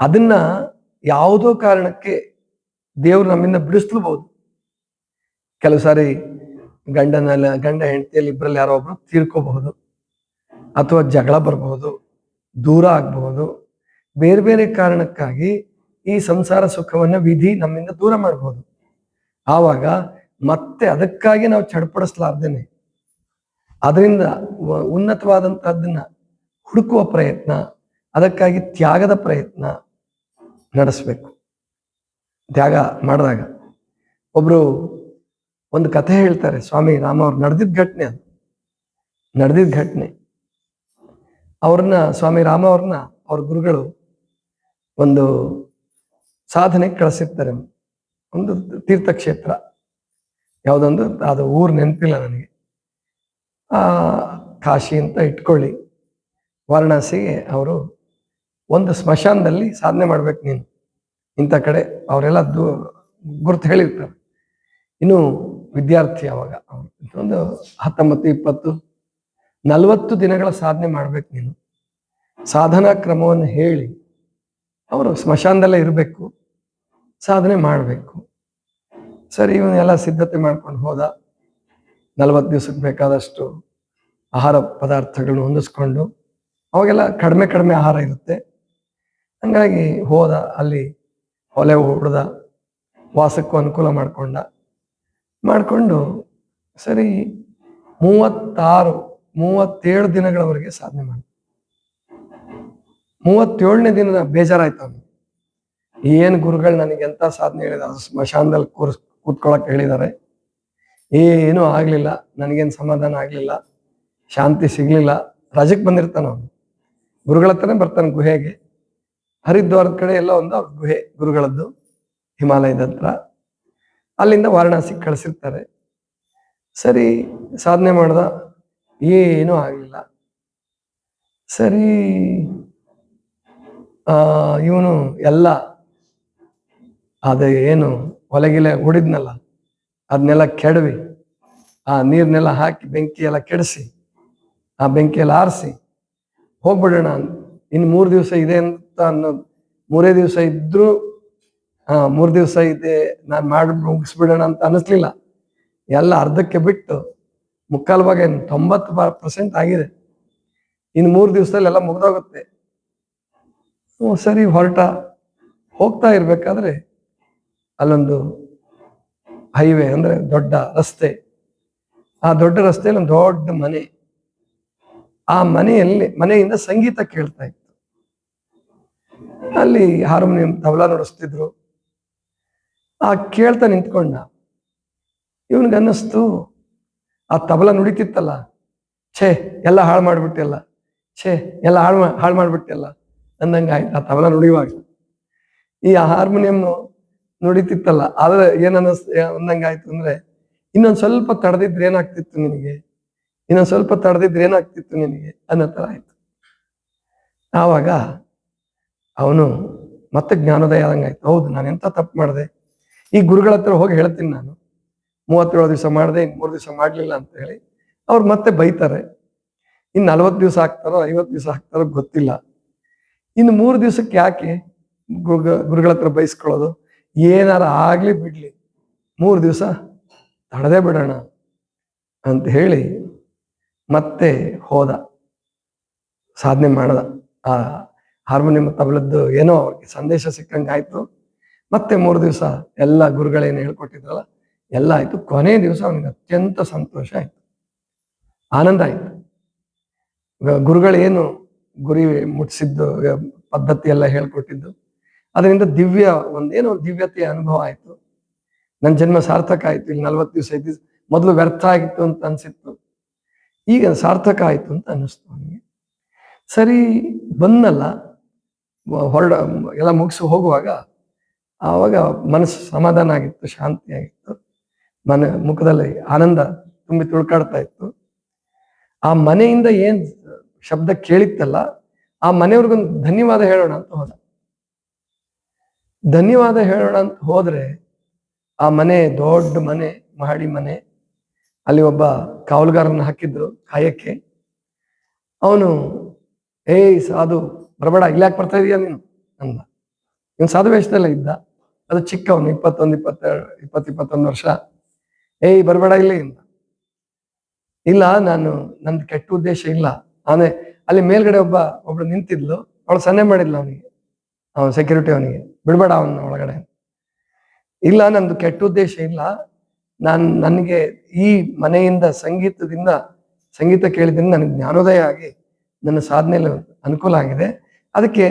ಅದನ್ನ ಯಾವುದೋ ಕಾರಣಕ್ಕೆ ದೇವ್ರು ನಮ್ಮಿಂದ ಬಿಡಿಸ್ಲಬಹುದು. ಕೆಲವು ಸಾರಿ ಗಂಡನ ಗಂಡ ಹೆಂಡತಿಯಲ್ಲಿ ಇಬ್ಬರಲ್ಲಿ ಯಾರೋ ಒಬ್ರು ತೀರ್ಕೋಬಹುದು, ಅಥವಾ ಜಗಳ ಬರಬಹುದು, ದೂರ ಆಗಬಹುದು. ಬೇರೆ ಬೇರೆ ಕಾರಣಕ್ಕಾಗಿ ಈ ಸಂಸಾರ ಸುಖವನ್ನ ವಿಧಿ ನಮ್ಮಿಂದ ದೂರ ಮಾಡಬಹುದು. ಆವಾಗ ಮತ್ತೆ ಅದಕ್ಕಾಗಿ ನಾವು ಚಡ್ಪಡಿಸ್ಲಾರ್ದೇನೆ. ಅದರಿಂದ ಉನ್ನತವಾದಂತಹದ್ದನ್ನ ಹುಡುಕುವ ಪ್ರಯತ್ನ, ಅದಕ್ಕಾಗಿ ತ್ಯಾಗದ ಪ್ರಯತ್ನ ನಡೆಸಬೇಕು. ತ್ಯಾಗ ಮಾಡಿದಾಗ ಒಬ್ರು ಒಂದು ಕಥೆ ಹೇಳ್ತಾರೆ, ಸ್ವಾಮಿ ರಾಮ ಅವ್ರು ನಡೆದಿದ್ದ ಘಟನೆ ಅದು. ನಡೆದಿದ್ದ ಘಟನೆ. ಅವ್ರನ್ನ, ಸ್ವಾಮಿ ರಾಮ ಅವ್ರನ್ನ ಅವ್ರ ಗುರುಗಳು ಒಂದು ಸಾಧನೆ ಕಳಿಸಿರ್ತಾರೆ. ಒಂದು ತೀರ್ಥಕ್ಷೇತ್ರ. ಯಾವುದೊಂದು ಅದು ಊರು ನೆನಪಿಲ್ಲ ನನಗೆ. ಕಾಶಿ ಅಂತ ಇಟ್ಕೊಳ್ಳಿ. ವಾರಣಾಸಿಗೆ ಅವರು ಒಂದು ಸ್ಮಶಾನದಲ್ಲಿ ಸಾಧನೆ ಮಾಡ್ಬೇಕು ನೀನು. ಇಂಥ ಕಡೆ ಅವರೆಲ್ಲ ದೂ, ಗುರ್ತು ಹೇಳಿರ್ತಾರೆ. ಇನ್ನು ವಿದ್ಯಾರ್ಥಿ ಅವಾಗ. ಒಂದು ಹತ್ತೊಂಬತ್ತು, ಇಪ್ಪತ್ತು, ನಲವತ್ತು ದಿನಗಳ ಸಾಧನೆ ಮಾಡ್ಬೇಕು ನೀನು. ಸಾಧನಾ ಕ್ರಮವನ್ನು ಹೇಳಿ. ಅವರು ಸ್ಮಶಾನದಲ್ಲೇ ಇರಬೇಕು. ಸಾಧನೆ ಮಾಡಬೇಕು. ಸರಿ, ಇವನ್ನೆಲ್ಲ ಸಿದ್ಧತೆ ಮಾಡ್ಕೊಂಡು ಹೋದ. ನಲವತ್ತು ದಿವಸಕ್ಕೆ ಬೇಕಾದಷ್ಟು ಆಹಾರ ಪದಾರ್ಥಗಳನ್ನ ಹೊಂದಿಸ್ಕೊಂಡು ಅವಾಗೆಲ್ಲ ಕಡಿಮೆ ಕಡಿಮೆ ಆಹಾರ ಇರುತ್ತೆ. ಹಂಗಾಗಿ ಹೋದ, ಅಲ್ಲಿ ಒಲೆ ಹೊಡೆದ, ವಾಸಕ್ಕೂ ಅನುಕೂಲ ಮಾಡಿಕೊಂಡ. ಮಾಡಿಕೊಂಡು ಸರಿ, ಮೂವತ್ತಾರು, ಮೂವತ್ತೇಳು ದಿನಗಳವರೆಗೆ ಸಾಧನೆ ಮಾಡ. ಮೂವತ್ತೇಳನೇ ದಿನದ ಬೇಜಾರಾಯ್ತು ಅವನು ಏನು ಗುರುಗಳು ನನಗೆ ಎಂಥ ಸಾಧನೆ ಹೇಳಿದ ಸ್ಮಶಾನದಲ್ಲಿ ಕೂರ್ಸ್ ಕೂತ್ಕೊಳಕ್ ಹೇಳಿದ್ದಾರೆ. ಏನೂ ಆಗಲಿಲ್ಲ, ನನಗೇನು ಸಮಾಧಾನ ಆಗಲಿಲ್ಲ, ಶಾಂತಿ ಸಿಗಲಿಲ್ಲ. ರಜಕ್ಕೆ ಬಂದಿರ್ತಾನ ಅವನು. ಗುರುಗಳ ಹತ್ರನೇ ಬರ್ತಾನೆ ಗುಹೆಗೆ. ಹರಿದ್ವಾರದ ಕಡೆ ಎಲ್ಲ ಒಂದು ಗುಹೆ, ಗುರುಗಳದ್ದು, ಹಿಮಾಲಯದ ಹತ್ರ. ಅಲ್ಲಿಂದ ವಾರಣಾಸಿಗೆ ಕಳಿಸಿರ್ತಾರೆ. ಸರಿ, ಸಾಧನೆ ಮಾಡ್ದ, ಏನೂ ಆಗಲಿಲ್ಲ. ಸರಿ ಇವನು ಎಲ್ಲ, ಅದೇ ಏನು ಹೊಲಗಿಲೆ ಹೊಡಿದ್ನಲ್ಲ ಅದನ್ನೆಲ್ಲ ಕೆಡವಿ, ಆ ನೀರನ್ನೆಲ್ಲ ಹಾಕಿ ಬೆಂಕಿ ಎಲ್ಲ ಕೆಡಿಸಿ, ಆ ಬೆಂಕಿ ಎಲ್ಲ ಆರಿಸಿ, ಹೋಗ್ಬಿಡೋಣ ಇನ್ನು ಮೂರು ದಿವಸ ಇದೆ ಅಂತ ಅನ್ನೋದು, ಮೂರೇ ದಿವಸ ಇದ್ದರೂ ಆ ಮೂರು ದಿವಸ ಇದೆ, ನಾನು ಮಾಡಿ, ಮುಗಿಸ್ಬಿಡೋಣ ಅಂತ ಅನ್ನಿಸ್ಲಿಲ್ಲ ಎಲ್ಲ ಅರ್ಧಕ್ಕೆ ಬಿಟ್ಟು ಮುಕ್ಕಾಲು ಭಾಗ ಏನು ತೊಂಬತ್ತು ಪರ್ಸೆಂಟ್ ಆಗಿದೆ. ಇನ್ನು ಮೂರು ದಿವಸದಲ್ಲಿ ಎಲ್ಲ ಮುಗ್ದೋಗುತ್ತೆ ಸರಿ ಹೊರಟ, ಹೋಗ್ತಾ ಇರ್ಬೇಕಾದ್ರೆ ಅಲ್ಲೊಂದು ಹೈವೇ ಅಂದ್ರೆ ದೊಡ್ಡ ರಸ್ತೆ. ಆ ದೊಡ್ಡ ರಸ್ತೆಯಲ್ಲಿ ಒಂದು ದೊಡ್ಡ ಮನೆ. ಆ ಮನೆಯಲ್ಲಿ, ಮನೆಯಿಂದ ಸಂಗೀತ ಕೇಳ್ತಾ ಇತ್ತು. ಅಲ್ಲಿ ಹಾರ್ಮೋನಿಯಂ ತಬಲಾ ನುಡಿಸ್ತಿದ್ರು. ಆ ಕೇಳ್ತಾ ನಿಂತ್ಕೊಂಡ. ಇವನ್ಗೆ ಅನ್ನಿಸ್ತು ಆ ತಬಲಾ ನುಡಿತಿತ್ತಲ್ಲ? ಛೇ, ಎಲ್ಲ ಹಾಳು ಮಾಡ್ಬಿಟ್ಟಿಲ್ಲ. ಛೇ, ಎಲ್ಲ ಹಾಳು ಹಾಳು ಮಾಡ್ಬಿಟ್ಟಿಲ್ಲ. ಅಂದಂಗೆ ಆಯ್ತು ಆ ತಬಲಾ ನುಡಿಯುವಾಗ. ಈ ಹಾರ್ಮೋನಿಯಂ ನುಡಿತಿತ್ತಲ್ಲ. ಆದ್ರೆ ಏನ್ ಅನ್ನಿಸ್ ಅಂದಂಗೆ ಆಯ್ತು ಅಂದ್ರೆ, ಇನ್ನೊಂದ್ ಸ್ವಲ್ಪ ತಡೆದಿದ್ರೆ ಏನಾಗ್ತಿತ್ತು ನಿನಗೆ? ಇನ್ನೊಂದ್ ಸ್ವಲ್ಪ ತಡೆದಿದ್ರೆ ಏನಾಗ್ತಿತ್ತು ನಿನಗೆ? ಅನ್ನೋ ತರ ಆಯ್ತು. ಆವಾಗ ಅವನು ಮತ್ತೆ ಜ್ಞಾನೋದಯ ಆದಂಗಾಯ್ತು ಹೌದು, ನಾನು ಎಂತ ತಪ್ಪು ಮಾಡಿದೆ? ಈ ಗುರುಗಳ ಹತ್ರ ಹೋಗಿ ಹೇಳ್ತೀನಿ ನಾನು. ಮೂವತ್ತೇಳು ದಿವಸ ಮಾಡಿದೆ ಇನ್ನು ಮೂರು ದಿವಸ ಮಾಡ್ಲಿಲ್ಲ ಅಂತ ಹೇಳಿ. ಅವ್ರು ಮತ್ತೆ ಬೈತಾರೆ. ಇನ್ನು ನಲ್ವತ್ತು ದಿವಸ ಹಾಕ್ತಾರೋ ಐವತ್ತು ದಿವಸ ಹಾಕ್ತಾರೋ ಗೊತ್ತಿಲ್ಲ. ಇನ್ನು ಮೂರು ದಿವಸಕ್ಕೆ ಯಾಕೆ ಗುರುಗ, ಗುರುಗಳ ಹತ್ರ ಬೈಸ್ಕೊಳ್ಳೋದು? ಏನಾರ ಆಗ್ಲಿ ಬಿಡ್ಲಿ, ಮೂರು ದಿವಸ ತಡದೆ ಬಿಡೋಣ ಅಂತ ಹೇಳಿ ಮತ್ತೆ ಹೋದ, ಸಾಧನೆ ಮಾಡದ. ಆ ಹಾರ್ಮೋನಿಯಂ ತಬಲದ್ದು ಏನೋ ಅವ್ರಿಗೆ ಸಂದೇಶ ಸಿಕ್ಕಂಗೆ ಆಯ್ತು. ಮತ್ತೆ ಮೂರು ದಿವಸ ಎಲ್ಲ ಗುರುಗಳೇನು ಹೇಳ್ಕೊಟ್ಟಿದ್ರಲ್ಲ, ಎಲ್ಲ ಆಯ್ತು. ಕೊನೆ ದಿವಸ ಅವನಿಗೆ ಅತ್ಯಂತ ಸಂತೋಷ ಆಯ್ತು. ಆನಂದ ಆಯ್ತು. ಗುರುಗಳೇನು ಗುರಿ ಮುಟ್ಸಿದ್ದು ಪದ್ಧತಿ ಎಲ್ಲ ಹೇಳ್ಕೊಟ್ಟಿದ್ದು ಅದರಿಂದ ದಿವ್ಯ ಒಂದೇನೋ ಒಂದು ದಿವ್ಯತೆಯ ಅನುಭವ ಆಯಿತು. ನನ್ನ ಜನ್ಮ ಸಾರ್ಥಕ ಆಯಿತು. ಇಲ್ಲಿ ನಲ್ವತ್ತು ದಿವಸ ಐದು ಮೊದಲು ವ್ಯರ್ಥ ಆಗಿತ್ತು ಅಂತ ಅನ್ಸಿತ್ತು. ಈಗ ಸಾರ್ಥಕ ಆಯಿತು ಅಂತ ಅನ್ನಿಸ್ತು ನನಗೆ. ಸರಿ ಬಂದಲ್ಲ ಹೊರಡ, ಎಲ್ಲ ಮುಗಿಸಿ ಹೋಗುವಾಗ ಆವಾಗ ಮನಸ್ಸು ಸಮಾಧಾನ ಆಗಿತ್ತು, ಶಾಂತಿ ಆಗಿತ್ತು. ಮನ, ಮುಖದಲ್ಲಿ ಆನಂದ ತುಂಬಿ ತುಳ್ಕಾಡ್ತಾ ಇತ್ತು. ಆ ಮನೆಯಿಂದ ಏನು ಶಬ್ದ ಕೇಳಿತ್ತಲ್ಲ, ಆ ಮನೆಯವ್ರಿಗೊಂದು ಧನ್ಯವಾದ ಹೇಳೋಣ ಅಂತ ಹೋದ. ಧನ್ಯವಾದ ಹೇಳೋಣ ಅಂತ ಹೋದ್ರೆ ಆ ಮನೆ, ದೊಡ್ಡ ಮನೆ, ಮಹಡಿ ಮನೆ, ಅಲ್ಲಿ ಒಬ್ಬ ಕಾವಲುಗಾರನ ಹಾಕಿದ್ರು ಕಾಯಕ್ಕೆ. ಅವನು, ಏಯ್ ಸಾಧು, ಬರಬೇಡ ಇಲ್ಲಾಕ್ ಬರ್ತಾ ಇದೀಯ ನೀನು? ಅಂದ. ಇವನು ಸಾಧು ವೇಷದಲ್ಲೇ ಇದ್ದ. ಅದು ಚಿಕ್ಕವನು, ಇಪ್ಪತ್ತೊಂದು, ಇಪ್ಪತ್ತೆರಡು ಇಪ್ಪತ್ತು ಇಪ್ಪತ್ತೊಂದು ವರ್ಷ. ಏಯ್, ಬರಬೇಡ ಇಲ್ಲಿ, ಅಂದ. ಇಲ್ಲ, ನಾನು, ನಂದು ಕೆಟ್ಟ ಉದ್ದೇಶ ಇಲ್ಲ. ಆಮೇಲೆ ಅಲ್ಲಿ ಮೇಲ್ಗಡೆ ಒಬ್ಬ, ಒಬ್ಳು ನಿಂತಿದ್ಲು. ಅವಳು ಸನ್ನೆ ಮಾಡಿದ್ಲು ಅವನಿಗೆ. ಅವನ ಸೆಕ್ಯೂರಿಟಿ ಅವನಿಗೆ. ಬಿಡ್ಬೇಡ ಅವನ ಒಳಗಡೆ. ಇಲ್ಲ, ನಂದು ಕೆಟ್ಟ ಉದ್ದೇಶ ಇಲ್ಲ. ನಾನು, ನನಗೆ ಈ ಮನೆಯಿಂದ ಸಂಗೀತದಿಂದ, ಸಂಗೀತ ಕೇಳಿದ್ರಿಂದ ನನಗೆ ಜ್ಞಾನೋದಯ ಆಗಿ ನನ್ನ ಸಾಧನೆಯಲ್ಲಿ ಅನುಕೂಲ ಆಗಿದೆ. ಅದಕ್ಕೆ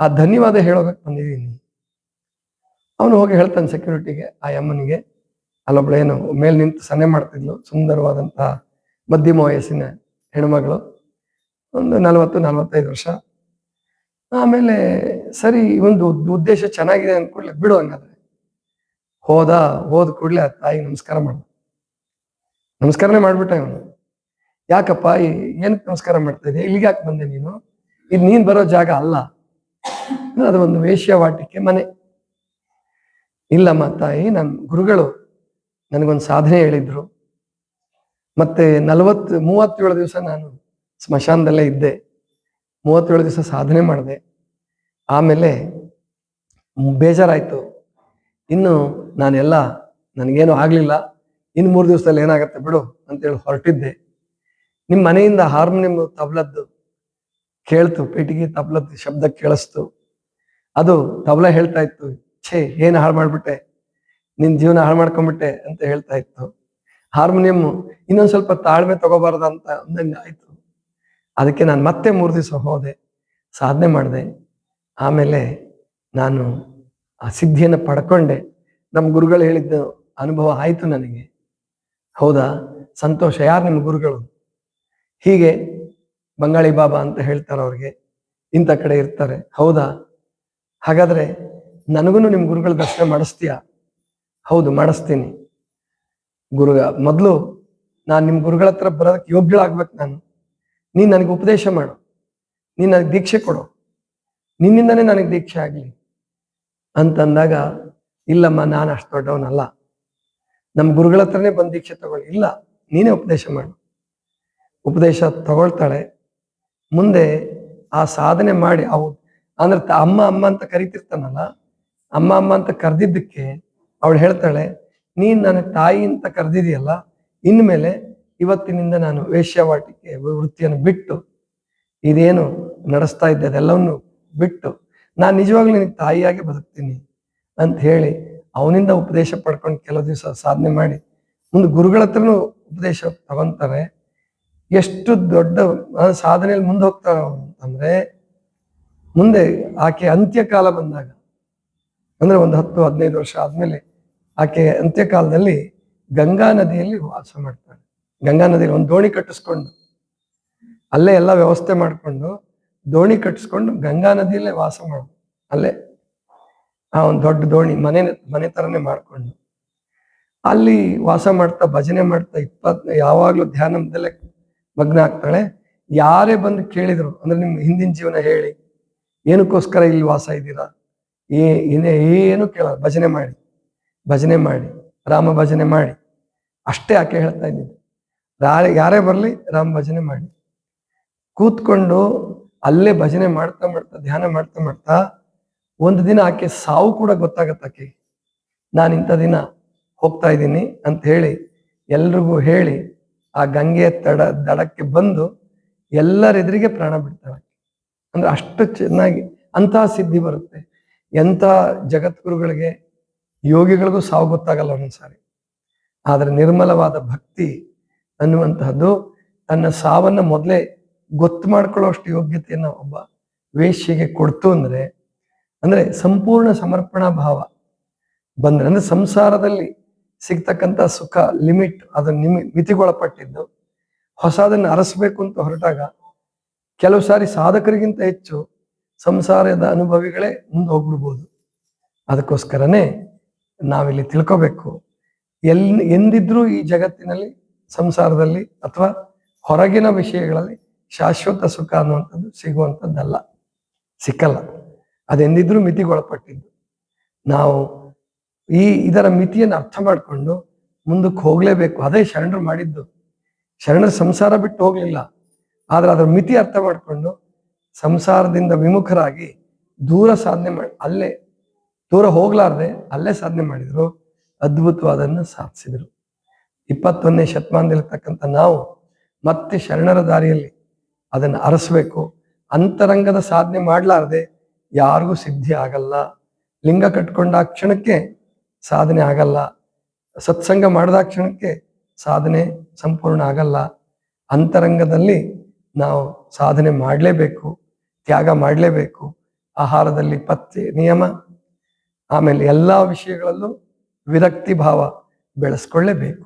ಆ ಧನ್ಯವಾದ ಹೇಳೋದಕ್ಕೆ ಬಂದಿದ್ದೀನಿ. ಅವನು ಹೋಗಿ ಹೇಳ್ತಾನೆ ಸೆಕ್ಯೂರಿಟಿಗೆ ಆ ಅಮ್ಮನಿಗೆ ಅಲ್ಲೊಬ್ಳು ಏನು ಮೇಲೆ ನಿಂತು ಸನ್ನೆ ಮಾಡ್ತಿದ್ಲು, ಸುಂದರವಾದಂತಹ ಮಧ್ಯಮ ವಯಸ್ಸಿನ ಹೆಣ್ಮಗಳು. ಒಂದು ನಲವತ್ತು, ನಲವತ್ತೈದು ವರ್ಷ. ಆಮೇಲೆ ಸರಿ, ಒಂದು ಉದ್ದೇಶ ಚೆನ್ನಾಗಿದೆ ಅಂದ್ಕೊಳ್ಳಿ ಬಿಡು ಹಂಗಾದ್ರೆ. ಹೋದ ಹೋದ ಕೂಡಲೇ ಆ ತಾಯಿ ನಮಸ್ಕಾರ ಮಾಡ. ನಮಸ್ಕಾರನೇ ಮಾಡ್ಬಿಟ್ಟ ಇವನು. ಯಾಕಪ್ಪ ಏನಕ್ಕೆ ನಮಸ್ಕಾರ ಮಾಡ್ತಾ ಇದೆಯಾ? ಇಲ್ಲಿಗೆ ಯಾಕೆ ಬಂದೆ ನೀನು? ಇದು ನೀನ್ ಬರೋ ಜಾಗ ಅಲ್ಲ. ಅದು ಒಂದು ವೇಶ್ಯವಾಟಿಕೆ ಮನೆ. ಇಲ್ಲಮ್ಮ ತಾಯಿ ನನ್ನ ಗುರುಗಳು ನನಗೊಂದು ಸಾಧನೆ ಹೇಳಿದ್ರು. ಮತ್ತೆ ನಲವತ್ತು, ಮೂವತ್ತೇಳು ದಿವಸ ನಾನು ಸ್ಮಶಾನದಲ್ಲೇ ಇದ್ದೆ. ಮೂವತ್ತೇಳು ದಿವಸ ಸಾಧನೆ ಮಾಡಿದೆ. ಆಮೇಲೆ ಬೇಜಾರಾಯಿತು. ಇನ್ನು ನಾನೆಲ್ಲ ನನಗೇನು ಆಗಲಿಲ್ಲ. ಇನ್ನು ಮೂರು ದಿವಸದಲ್ಲಿ ಏನಾಗುತ್ತೆ ಬಿಡು ಅಂತೇಳಿ ಹೊರಟಿದ್ದೆ. ನಿಮ್ಮ ಮನೆಯಿಂದ ಹಾರ್ಮೋನಿಯಂ ತಬಲದ್ದು ಕೇಳ್ತು ಪೇಟಿಗೆ ತಬಲದ್ದು ಶಬ್ದ ಕೇಳಿಸ್ತು. ಅದು ತಬಲ ಹೇಳ್ತಾ ಇತ್ತು, ಛೇ, ಏನು ಹಾಳು ಮಾಡಿಬಿಟ್ಟೆ? ನಿನ್ನ ಜೀವನ ಹಾಳು ಮಾಡ್ಕೊಂಬಿಟ್ಟೆ ಅಂತ ಹೇಳ್ತಾ ಇತ್ತು. ಹಾರ್ಮೋನಿಯಂ ಇನ್ನೊಂದು ಸ್ವಲ್ಪ ತಾಳ್ಮೆ ತಗೋಬಾರ್ದ ಅಂತ ಅಂದಂಗೆ ಆಯ್ತು. ಅದಕ್ಕೆ ನಾನು ಮತ್ತೆ ಮೂರು ದಿವಸ ಹೋದೆ, ಸಾಧನೆ ಮಾಡಿದೆ. ಆಮೇಲೆ ನಾನು ಆ ಸಿದ್ಧಿಯನ್ನು ಪಡ್ಕೊಂಡೆ. ನಮ್ಮ ಗುರುಗಳು ಹೇಳಿದ್ದ ಅನುಭವ ಆಯಿತು ನನಗೆ. ಹೌದಾ? ಸಂತೋಷ. ಯಾರು ನಿಮ್ಮ ಗುರುಗಳು? ಹೀಗೆ ಬಂಗಾಳಿ ಬಾಬಾ ಅಂತ ಹೇಳ್ತಾರೆ ಅವ್ರಿಗೆ. ಇಂಥ ಕಡೆ ಇರ್ತಾರೆ. ಹೌದಾ? ಹಾಗಾದ್ರೆ ನನಗೂ ನಿಮ್ಮ ಗುರುಗಳ ದರ್ಶನ ಮಾಡಿಸ್ತೀಯಾ? ಹೌದು, ಮಾಡಿಸ್ತೀನಿ. ಗುರುಗ ಮೊದಲು ನಾನು ನಿಮ್ಮ ಗುರುಗಳ ಹತ್ರ ಬರೋದಕ್ಕೆ ಯೋಗ್ಯಳಾಗ್ಬೇಕು ನಾನು. ನೀನು ನನಗೆ ಉಪದೇಶ ಮಾಡು. ನೀನು ನನಗೆ ದೀಕ್ಷೆ ಕೊಡು. ನಿನ್ನಿಂದನೇ ನನಗೆ ದೀಕ್ಷೆ ಆಗಲಿ. ಅಂತಂದಾಗ, ಇಲ್ಲಮ್ಮ, ನಾನು ಅಷ್ಟು ದೊಡ್ಡವನಲ್ಲ. ನಮ್ಮ ಗುರುಗಳ ಹತ್ರನೇ ಬಂದು ದೀಕ್ಷೆ ತಗೊಳ್ಳಿ. ಇಲ್ಲ, ನೀನೇ ಉಪದೇಶ ಮಾಡು. ಉಪದೇಶ ತಗೊಳ್ತಾಳೆ. ಮುಂದೆ ಆ ಸಾಧನೆ ಮಾಡಿ, ಅವು ಅಂದ್ರೆ ಅಮ್ಮ ಅಮ್ಮ ಅಂತ ಕರಿತಿರ್ತಾನಲ್ಲ, ಅಮ್ಮ ಅಮ್ಮ ಅಂತ ಕರೆದಿದ್ದಕ್ಕೆ ಅವಳು ಹೇಳ್ತಾಳೆ, ನೀನು ನನಗೆ ತಾಯಿ ಅಂತ ಕರೆದಿದೆಯಲ್ಲ ಇನ್ಮೇಲೆ ಇವತ್ತಿನಿಂದ ನಾನು ವೇಶ್ಯಾವಾಟಿಕೆ ವೃತ್ತಿಯನ್ನು ಬಿಟ್ಟು ಇದೇನು ನಡೆಸ್ತಾ ಇದ್ದೆ, ಅದೆಲ್ಲವನ್ನು ಬಿಟ್ಟು ನಾನು ನಿಜವಾಗ್ಲೂ ನಿನಗೆ ತಾಯಿಯಾಗಿ ಬದುಕ್ತೀನಿ ಅಂತ ಹೇಳಿ ಅವನಿಂದ ಉಪದೇಶ ಪಡ್ಕೊಂಡು ಕೆಲವು ದಿವಸ ಸಾಧನೆ ಮಾಡಿ, ಮುಂದೆ ಗುರುಗಳ ಹತ್ರನೂ ಉಪದೇಶ ತಗೊಂತಾರೆ. ಎಷ್ಟು ದೊಡ್ಡ ಸಾಧನೆಯಲ್ಲಿ ಮುಂದೆ ಹೋಗ್ತಾರ ಅಂತಂದ್ರೆ, ಮುಂದೆ ಆಕೆ ಅಂತ್ಯಕಾಲ ಬಂದಾಗ, ಅಂದ್ರೆ ಒಂದು ಹತ್ತು ಹದಿನೈದು ವರ್ಷ ಆದ್ಮೇಲೆ ಆಕೆ ಅಂತ್ಯಕಾಲದಲ್ಲಿ ಗಂಗಾ ನದಿಯಲ್ಲಿ ವಾಸ ಮಾಡ್ತಾಳೆ. ಗಂಗಾ ನದಿಯಲ್ಲಿ ಒಂದು ದೋಣಿ ಕಟ್ಟಿಸ್ಕೊಂಡು, ಅಲ್ಲೇ ಎಲ್ಲ ವ್ಯವಸ್ಥೆ ಮಾಡಿಕೊಂಡು ದೋಣಿ ಕಟ್ಟಿಸ್ಕೊಂಡು ಗಂಗಾ ನದಿಯಲ್ಲೇ ವಾಸ ಮಾಡೋದು ಅಲ್ಲೇ ಆ ಒಂದು ದೊಡ್ಡ ದೋಣಿ ಮನೆ ಮನೆ ತರನೇ ಮಾಡಿಕೊಂಡು. ಅಲ್ಲಿ ವಾಸ ಮಾಡ್ತಾ, ಭಜನೆ ಮಾಡ್ತಾ, ಇಪ್ಪತ್, ಯಾವಾಗ್ಲೂ ಧ್ಯಾನದಲ್ಲೇ ಮಗ್ನ ಆಗ್ತಾಳೆ. ಯಾರೇ ಬಂದು ಕೇಳಿದ್ರು, ಅಂದ್ರೆ ನಿಮ್ಮ ಹಿಂದಿನ ಜೀವನ ಹೇಳಿ, ಏನಕ್ಕೋಸ್ಕರ ಇಲ್ಲಿ ವಾಸ ಇದ್ದೀರಾ? ಏ, ಏನೇ, ಏನು ಕೇಳ ಭಜನೆ ಮಾಡಿ ಭಜನೆ ಮಾಡಿ, ರಾಮ ಭಜನೆ ಮಾಡಿ. ಅಷ್ಟೇ ಆಕೆ ಹೇಳ್ತಾ ಇದ್ದಿದ್ದು. ಯಾರೇ ಯಾರೇ ಬರಲಿ ರಾಮ ಭಜನೆ ಮಾಡಿ. ಕೂತ್ಕೊಂಡು ಅಲ್ಲೇ ಭಜನೆ ಮಾಡ್ತಾ ಮಾಡ್ತಾ, ಧ್ಯಾನ ಮಾಡ್ತಾ ಮಾಡ್ತಾ, ಒಂದು ದಿನ ಆಕೆ ಸಾವು ಕೂಡ ಗೊತ್ತಾಗತ್ತೆ ಆಕೆ. ನಾನು ಇಂಥ ದಿನ ಹೋಗ್ತಾ ಇದ್ದೀನಿ ಅಂತ ಹೇಳಿ ಎಲ್ರಿಗೂ ಹೇಳಿ ಆ ಗಂಗೆಯ ತಡ, ದಡಕ್ಕೆ ಬಂದು ಎಲ್ಲರೆದುರಿಗೆ ಪ್ರಾಣ ಬಿಡ್ತಾಳೆ ಅಂದ್ರೆ ಅಷ್ಟು ಚೆನ್ನಾಗಿ ಅಂತಹ ಸಿದ್ಧಿ ಬರುತ್ತೆ. ಎಂಥ ಜಗದ್ಗುರುಗಳಿಗೆ, ಯೋಗಿಗಳಿಗೂ ಸಾವು ಗೊತ್ತಾಗಲ್ಲ ಒಂದೊಂದ್ಸಾರಿ. ಆದರೆ ನಿರ್ಮಲವಾದ ಭಕ್ತಿ ಅನ್ನುವಂತಹದ್ದು ತನ್ನ ಸಾವನ್ನ ಮೊದಲೇ ಗೊತ್ತು ಮಾಡ್ಕೊಳ್ಳೋಷ್ಟು ಯೋಗ್ಯತೆಯನ್ನ ಒಬ್ಬ ವೇಶ್ಯೆಗೆ ಕೊಡ್ತು ಅಂದ್ರೆ ಅಂದ್ರೆ ಸಂಪೂರ್ಣ ಸಮರ್ಪಣಾ ಭಾವ ಬಂದ್ರೆ, ಅಂದ್ರೆ ಸಂಸಾರದಲ್ಲಿ ಸಿಗ್ತಕ್ಕಂಥ ಸುಖ, ಲಿಮಿಟ್ ಅದು ನಿಮಿ, ಮಿತಿಗೊಳಪಟ್ಟಿದ್ದು, ಹೊಸದನ್ನು ಅರಸಬೇಕು ಅಂತ ಹೊರಟಾಗ ಕೆಲವು ಸಾರಿ ಸಾಧಕರಿಗಿಂತ ಹೆಚ್ಚು ಸಂಸಾರದ ಅನುಭವಿಗಳೇ ಮುಂದೆ ಹೋಗ್ಬಿಡ್ಬೋದು. ಅದಕ್ಕೋಸ್ಕರನೇ ನಾವಿಲ್ಲಿ ತಿಳ್ಕೋಬೇಕು. ಎಲ್, ಎಂದಿದ್ರೂ ಈ ಜಗತ್ತಿನಲ್ಲಿ ಸಂಸಾರದಲ್ಲಿ ಅಥವಾ ಹೊರಗಿನ ವಿಷಯಗಳಲ್ಲಿ ಶಾಶ್ವತ ಸುಖ ಅನ್ನುವಂಥದ್ದು ಸಿಗುವಂಥದ್ದಲ್ಲ. ಸಿಕ್ಕಲ್ಲ. ಅದೆಂದಿದ್ರೂ ಮಿತಿಗೊಳಪಟ್ಟಿದ್ದು. ನಾವು ಈ ಇದರ ಮಿತಿಯನ್ನು ಅರ್ಥ ಮಾಡಿಕೊಂಡು ಮುಂದಕ್ಕೆ ಹೋಗಲೇಬೇಕು. ಅದೇ ಶರಣರು ಮಾಡಿದ್ದು. ಶರಣರು ಸಂಸಾರ ಬಿಟ್ಟು ಹೋಗಲಿಲ್ಲ. ಆದರೆ ಅದರ ಮಿತಿ ಅರ್ಥ ಮಾಡಿಕೊಂಡು ಸಂಸಾರದಿಂದ ವಿಮುಖರಾಗಿ ದೂರ ಸಾಧನೆ ಮಾಡಿ, ಅಲ್ಲೇ, ದೂರ ಹೋಗ್ಲಾರ್ದೆ ಅಲ್ಲೇ ಸಾಧನೆ ಮಾಡಿದ್ರು ಅದ್ಭುತವಾದನ್ನ ಸಾಧಿಸಿದ್ರು. ಇಪ್ಪತ್ತೊಂದನೇ ಶತಮಾನದಲ್ಲಿರ್ತಕ್ಕಂಥ ನಾವು ಮತ್ತೆ ಶರಣರ ದಾರಿಯಲ್ಲಿ ಅದನ್ನು ಅರಸಬೇಕು. ಅಂತರಂಗದ ಸಾಧನೆ ಮಾಡಲಾರದೆ ಯಾರಿಗೂ ಸಿದ್ಧಿ ಆಗಲ್ಲ. ಲಿಂಗ ಕಟ್ಕೊಂಡ ಕ್ಷಣಕ್ಕೆ ಸಾಧನೆ ಆಗಲ್ಲ. ಸತ್ಸಂಗ ಮಾಡಿದ ಕ್ಷಣಕ್ಕೆ ಸಾಧನೆ ಸಂಪೂರ್ಣ ಆಗಲ್ಲ. ಅಂತರಂಗದಲ್ಲಿ ನಾವು ಸಾಧನೆ ಮಾಡಲೇಬೇಕು, ತ್ಯಾಗ ಮಾಡಲೇಬೇಕು. ಆಹಾರದಲ್ಲಿ ಪತ್ತೆ ನಿಯಮ, ಆಮೇಲೆ ಎಲ್ಲ ವಿಷಯಗಳಲ್ಲೂ ವಿರಕ್ತಿ ಭಾವ ಬೆಳೆಸ್ಕೊಳ್ಳೇಬೇಕು.